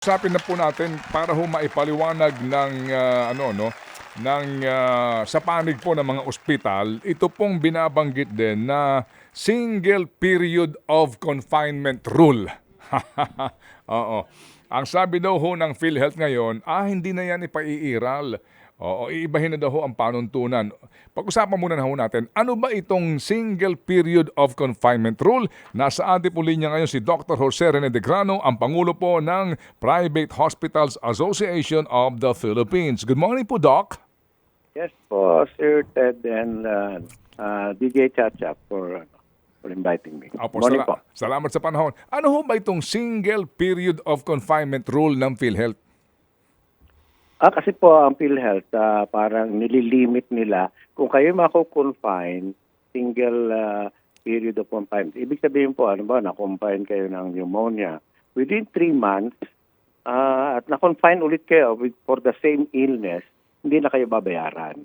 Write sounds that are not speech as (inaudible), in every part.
Usapin na po natin para ho maipaliwanag ng ah, ano no ng ah, sa panig po ng mga ospital, ito pong binabanggit din na single period of confinement rule. (laughs) Oo. Ang sabi daw ho ng PhilHealth ngayon, ah hindi na yan ipaiiral. Oo, iibahin na daw ang panuntunan. Pag-usapan muna na ho natin, ano ba itong single period of confinement rule? Nasa ating po linya ngayon si Dr. Jose Rene de Grano, ang Pangulo po ng Private Hospitals Association of the Philippines. Good morning po, Doc. Yes po, Sir Ted and uh, uh, DJ Chacha for, ano, for inviting me. Opo, Morning sala- po. salamat sa panahon. Ano ho ba itong single period of confinement rule ng PhilHealth? Ah, kasi po ang PhilHealth, ah, parang nililimit nila kung kayo mako-confine, single ah, period of confinement. Ibig sabihin po, ano ba, na-confine kayo ng pneumonia. Within three months, ah, at na-confine ulit kayo with, for the same illness, hindi na kayo babayaran. (laughs)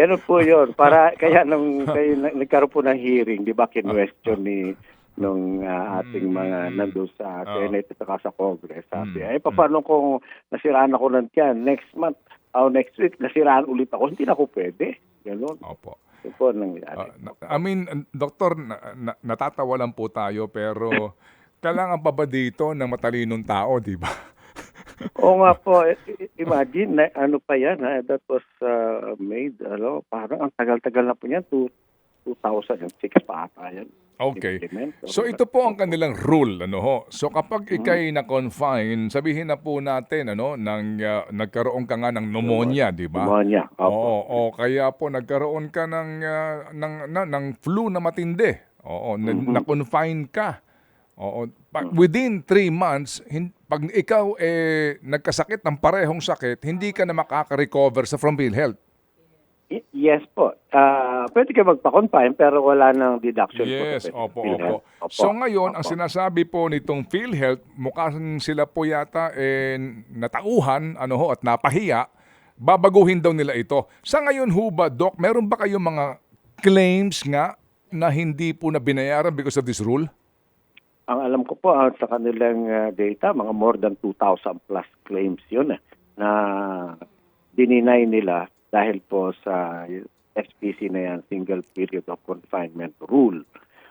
Ganun po yun. Para, kaya nung kayo, na- nagkaroon po ng hearing, di ba, kinwestiyon ni nung ah, ating mga nandun sa. Senate at saka sa Congress. Sabi, Mm. ay, paano kung nasiraan ako ng tiyan next month, o next week, nasiraan ulit ako, hindi na ako pwede. Ganun. Opo. Ito po ang nangyari. Ah, na- I mean, uh, doktor, na, na- natatawa lang po tayo pero (laughs) kailangan pa ba dito ng matalinong tao, di ba? (laughs) Oo nga po, (laughs) imagine, na, ano pa yan, ha? that was uh, made, ano, parang ang tagal-tagal na po yan, two- 2006 pa ata yan. Okay. So ito po ang kanilang rule ano ho. So kapag ikay na confine, sabihin na po natin ano nang uh, nagkaroon ka nga ng pneumonia, di ba? Pneumonia. Opo. Oo, o kaya po nagkaroon ka ng uh, ng na, ng flu na matindi. Oo, na, Mm-hmm. na-confine ka. Oo, pag, within three months, hin, pag ikaw eh nagkasakit ng parehong sakit, hindi ka na makaka-recover sa from PhilHealth. Y- Yes po. Ah, pwede kayo magpa-confine pero wala nang deduction Yes, po. opo, opo. So ngayon, ang sinasabi po nitong PhilHealth, mukhang sila po yata eh, natauhan ano ho, at napahiya, babaguhin daw nila ito. Sa ngayon ho ba, Doc, meron ba kayong mga claims nga na hindi po na binayaran because of this rule? Ang alam ko po ah, sa kanilang ah, data, mga more than 2,000 plus claims yun eh, na dininay nila dahil po sa SPC na yan, Single Period of Confinement Rule.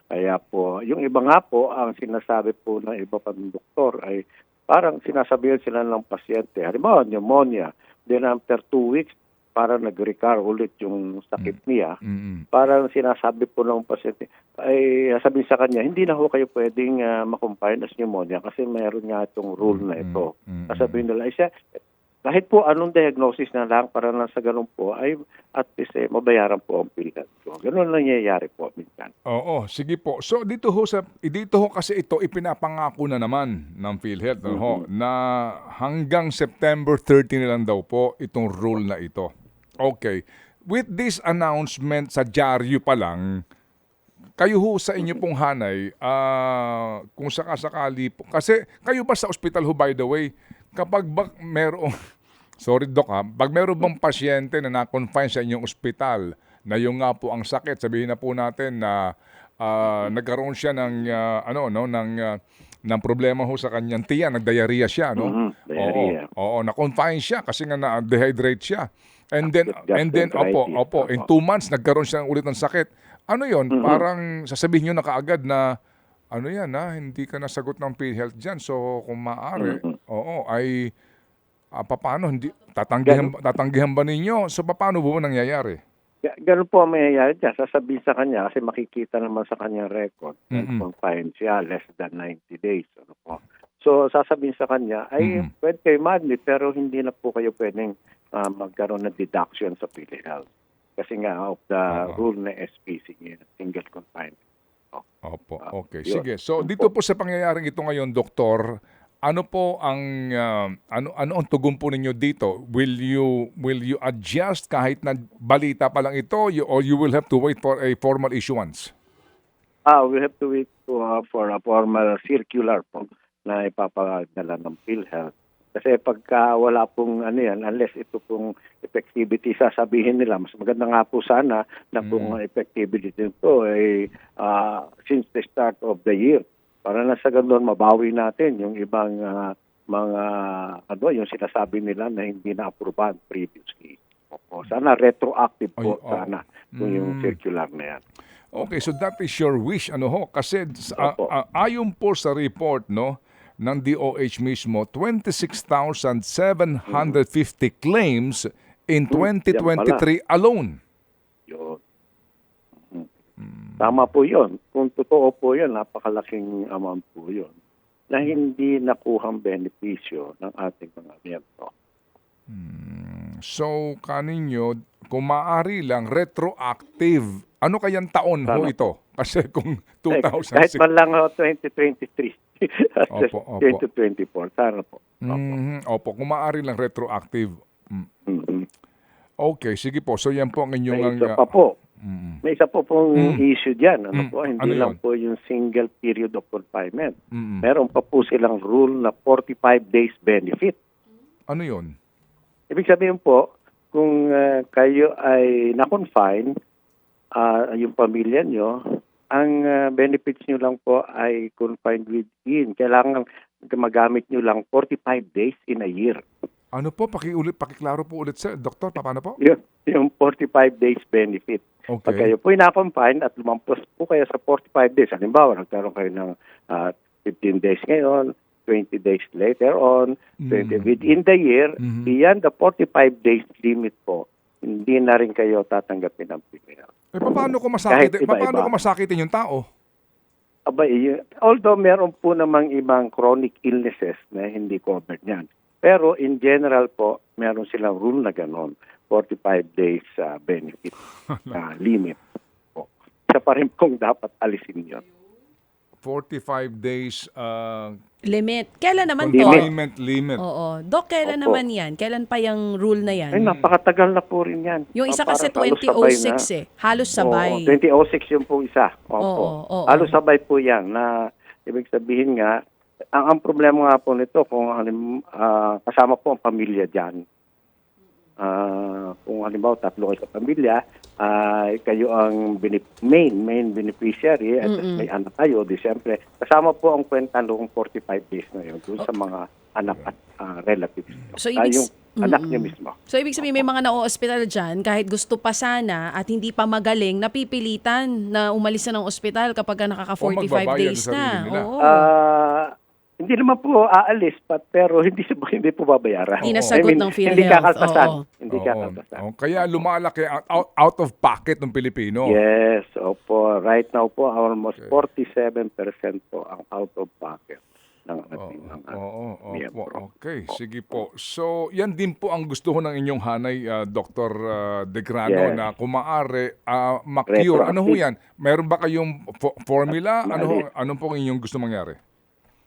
Kaya po, yung iba nga po, ang sinasabi po ng iba pang doktor ay parang sinasabihan sila ng pasyente, halimbawa pneumonia, then after two weeks, parang nag-recur ulit yung sakit niya Mm-mm. parang sinasabi po ng pasyente, ay sabihin sa kanya, hindi na ho kayo pwedeng uh, makumpine as pneumonia kasi mayroon nga itong rule na ito. Mm, mm, Sasabihin nila, ay siya, kahit po anong diagnosis na lang, para lang sa ganun po, ay at least eh, mabayaran po ang PhilHealth. So, ganun lang nangyayari po minsan. Oo, sige po. So dito ho sa dito ho kasi ito ipinapangako na naman ng PhilHealth no, ho, na hanggang September 30 na lang daw po itong rule na ito. Okay. With this announcement sa dyaryo pa lang, kayo ho sa inyo pong hanay, ah, kung sakasakali po, kasi kayo ba sa ospital ho by the way, kapag ba merong, sorry doc ha, pag meron bang pasyente na na-confine sa inyong ospital, na yung nga po ang sakit, sabihin na po natin na ah, nagkaroon siya ng, ah, ano, no, ng, ah, ng problema ho sa kanyang tiyan, nag-diarrhea siya, no? Mhm, diarrhea. Oo, oo, na-confine siya kasi nga na-dehydrate siya. And then, Acute and then, opo, gastroenteritis. opo, in Opo. two months, nagkaroon siya ulit ng sakit. Ano yon Mm-hmm. Parang sasabihin nyo na kaagad na, ano yan ha, hindi ka nasagot ng PhilHealth dyan. So, kung maaari, Mm-hmm. oo, ay, ah, paano, hindi, tatanggihan, tatanggihan ba ninyo? So, paano po nangyayari? Ga- Ganun po ang mayayari dyan. Sasabihin sa kanya kasi makikita naman sa kanyang record. Mm-mm. Confined siya less than 90 days. Ano po. So sasabihin sa kanya, ay Mm. pwede kayo ma-admit pero hindi na po kayo pwedeng ah, magkaroon ng deduction sa PhilHealth. Kasi nga of the Oo. rule na SPC, yun, single confinement. Opo, Ah, okay. yun. Sige. So, dito po sa pangyayaring ito ngayon, Doktor, ano po ang ah, ano ano ang tugon po ninyo dito? Will you will you adjust kahit na balita pa lang ito you, or you will have to wait for a formal issuance? Ah, we have to wait to, ah, for a formal circular po na ipapadala ng PhilHealth Kasi pagka wala pong ano yan, unless ito pong effectivity sasabihin nila, mas maganda nga po sana na kung ang effectivity nito ay ah, since the start of the year. Para na sa ganun mabawi natin yung ibang ah, mga ano yung sinasabi nila na hindi na aprobahan previously. Opo, sana retroactive po Ay, oo. sana kung yung Mm. circular na yan. Okay, so that is your wish ano ho kasi ah, ayon po sa report no ng DOH mismo 26,750 claims in Hmm, yan 2023 alone. Yun. Tama po yun. Kung totoo po yun, napakalaking amount po yun na hindi nakuhang benepisyo ng ating mga miyembro. So kaninyo kung maaari lang retroactive. Ano kayang taon ho Tama. ito? Kasi kung (laughs) Eh, kahit 2006 man lang ho, 2023 (laughs) Opo, opo. 2024. Sana po. Mhm, opo, kung maaari lang retroactive. Mm. Mhm. Okay, sige po. So yan po ang inyong May ang, isa ah, pa po. Mm, May isa po pong Mm. issue dyan. Ano Mm. po, hindi Ano lang yun? po yung single period of confinement. mm, Meron pa po silang rule na 45 days benefit. ano 'yon? Ibig sabihin po, kung ah, kayo ay na-confine, ah, yung pamilya nyo, ang ah, benefits nyo lang po ay confined within. Kailangan magamit nyo lang 45 days in a year. Ano po pakiulit pakiklaro po ulit sir, doktor, paano po? Yun, yung 45 days benefit. Pag Okay. kayo po na-confine at lumampas po kayo sa 45 days, halimbawa, nagkaroon kayo ng ah, 15 days ngayon, 20 days later on, 20 Mm. within the year, Mhm. beyond the 45 days limit po, hindi na rin kayo tatanggapin ng PPL. Eh paano ko iba-iba. Paano ko masakitin yung tao? Aba, yun- although meron po namang ibang chronic illnesses na hindi covered niyan. Pero in general po, meron silang rule na ganon, 45 days uh, benefit (laughs) uh, limit po. Isa pa rin pong dapat alisin yun. 45 days uh, Limit. Kailan naman to? confinement limit. Oo. Dok, kailan Opo. naman yan? Kailan pa yung rule na yan? Ay, napakatagal na po rin yan. Yung isa Ah, kasi parang halos sabay 2006 na. eh. Halos sabay. Oo, 2006 yung po isa. Opo. Oo, oo. Halos sabay po yan na ibig sabihin nga, ang, ang problema nga po nito kung halim, ah, kasama po ang pamilya dyan. Ah, kung halimbawa tatlo kayo sa pamilya, ay kayo ang benef- main main beneficiary at Mm-mm. may anak kayo, di siyempre, kasama po ang kwenta noong 45 days na yun dun sa mga anak at ah, relatives. So, Ah, ibig yung anak niyo mismo. So, ibig sabihin may mga na-ospital dyan, kahit gusto pa sana at hindi pa magaling, napipilitan na umalis na ng ospital kapag nakaka-45 magbabayad days sa sarili na. nila. Oo. Ah, hindi naman po aalis pat pero hindi (laughs) hindi po babayaran. Hindi Oo. nasagot I mean, ng PhilHealth. Hindi kakaltasan. Oo. Hindi Oo. kakaltasan. Oo, kaya lumalaki out, out, out of pocket ng Pilipino. Yes, opo. Right now po almost Okay. 47% po ang out of pocket ng Oo, ating mga oo, oo, miyembro. okay, sige po. So, yan din po ang gusto ko ng inyong hanay, ah, Dr. ah, De Grano, Yes. na kung maaari, ah, ma-cure. Ano ho Retroactive. yan? Meron ba kayong fo- formula? Ano ho, anong po inyong gusto mangyari?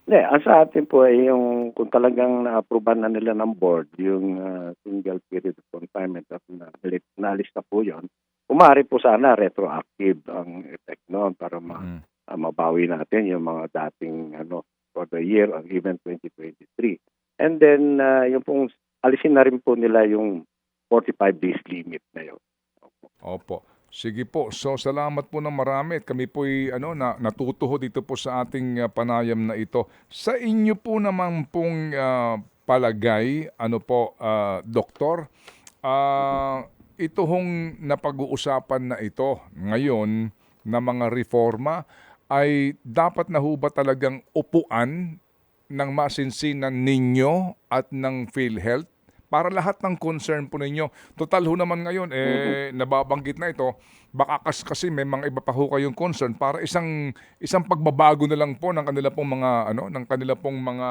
Hindi, ang sa atin po ay yung kung talagang na-approvean na nila ng board yung ah, single period of confinement at na, naalis na po yun, kumari po sana retroactive ang effect noon para ma, Mm. ah, mabawi natin yung mga dating ano for the year or even 2023. And then ah, yung pong alisin na rin po nila yung 45 days limit na yun. Opo. Sige po. So salamat po ng marami kami po ano na natutuho dito po sa ating ah, panayam na ito. Sa inyo po naman pong ah, palagay, ano po, ah, doktor, ah, ito hong napag-uusapan na ito ngayon na mga reforma ay dapat na ba talagang upuan ng masinsinan ninyo at ng PhilHealth para lahat ng concern po ninyo. Total ho naman ngayon, eh, nababanggit na ito, baka kas kasi may mga iba pa ho kayong concern para isang isang pagbabago na lang po ng kanila pong mga ano ng kanila pong mga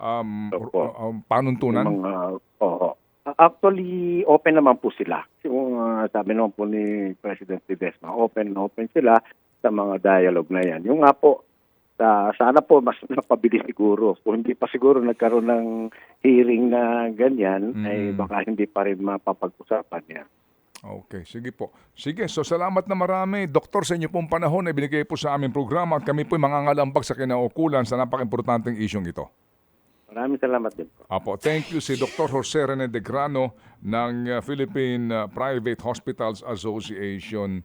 um, Opo. um, panuntunan. Yung mga, oo. Actually, open naman po sila. Yung ah, sabi naman po ni President Ledesma, open na open sila sa mga dialogue na yan. Yung nga po, sa, sana po mas (laughs) napabilis siguro. Kung hindi pa siguro nagkaroon ng hearing na ganyan, Mm. ay baka hindi pa rin mapapag-usapan yan. Okay, sige po. Sige, so salamat na marami. Doktor, sa inyo pong panahon na binigay po sa aming programa at kami po mangangalambag sa kinaukulan sa napaka-importanteng isyong ito. Maraming salamat din po. Apo, thank you si Dr. Jose Rene de Grano ng uh, Philippine uh, Private Hospitals Association.